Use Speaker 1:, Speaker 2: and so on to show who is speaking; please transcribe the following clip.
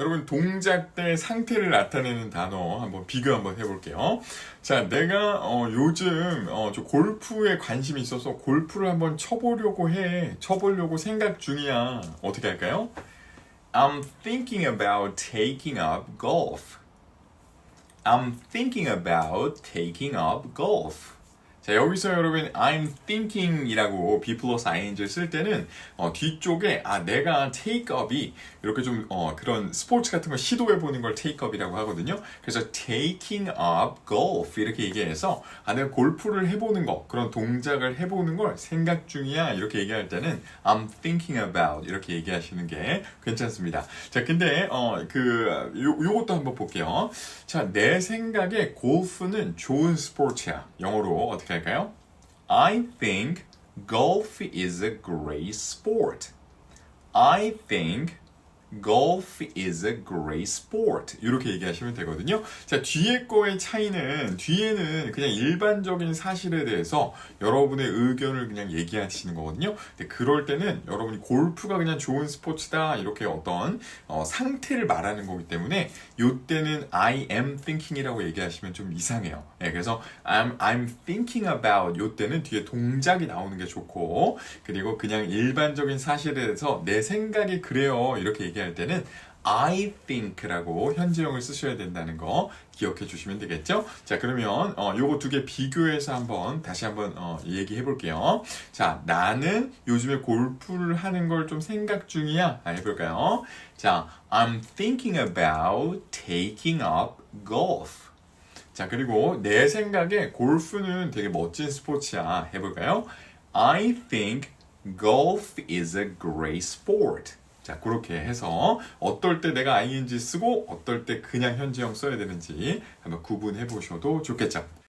Speaker 1: 여러분 동작대 상태를 나타내는 단어 한번 비교 한번 해볼게요. 자, 내가 어, 요즘 어, 저 골프에 관심이 있어서 골프를 한번 쳐보려고 해. 쳐보려고 생각 중이야. 어떻게 할까요? I'm thinking about taking up golf. I'm thinking about taking up golf. 자, 여기서 여러분, I'm thinking이라고 B 플러스 ing를 쓸 때는, 어, 뒤쪽에, 아, 내가 take up이, 이렇게 좀, 어, 그런 스포츠 같은 걸 시도해 보는 걸 take up이라고 하거든요. 그래서 taking up golf, 이렇게 얘기해서, 아, 내가 골프를 해보는 거, 그런 동작을 해보는 걸 생각 중이야, 이렇게 얘기할 때는, I'm thinking about, 이렇게 얘기하시는 게 괜찮습니다. 자, 근데, 어, 그, 요, 요것도 한번 볼게요. 자, 내 생각에 골프는 좋은 스포츠야. 영어로 어떻게 Okay? I think golf is a great sport. I think golf is a great sport. 이렇게 얘기하시면 되거든요. 자, 뒤에 거의 차이는, 뒤에는 그냥 일반적인 사실에 대해서 여러분의 의견을 그냥 얘기하시는 거거든요. 근데 그럴 때는 여러분이 골프가 그냥 좋은 스포츠다. 이렇게 어떤 어, 상태를 말하는 거기 때문에 요때는 I am thinking이라고 얘기하시면 좀 이상해요. 예, 그래서 I'm, I'm thinking about 요때는 뒤에 동작이 나오는 게 좋고 그리고 그냥 일반적인 사실에 대해서 내 생각이 그래요. 이렇게 얘기할 때는 I think라고 현재형을 쓰셔야 된다는 거 기억해 주시면 되겠죠? 자, 그러면 어, 요거 두 개 비교해서 한번 다시 한번 어, 얘기해 볼게요. 자, 나는 요즘에 골프를 하는 걸 좀 생각 중이야. 아, 해볼까요? 자, I'm thinking about taking up golf. 자, 그리고 내 생각에 골프는 되게 멋진 스포츠야. 해볼까요? I think golf is a great sport. 자, 그렇게 해서 어떨 때 내가 ing 쓰고 어떨 때 그냥 현재형 써야 되는지 한번 구분해 보셔도 좋겠죠.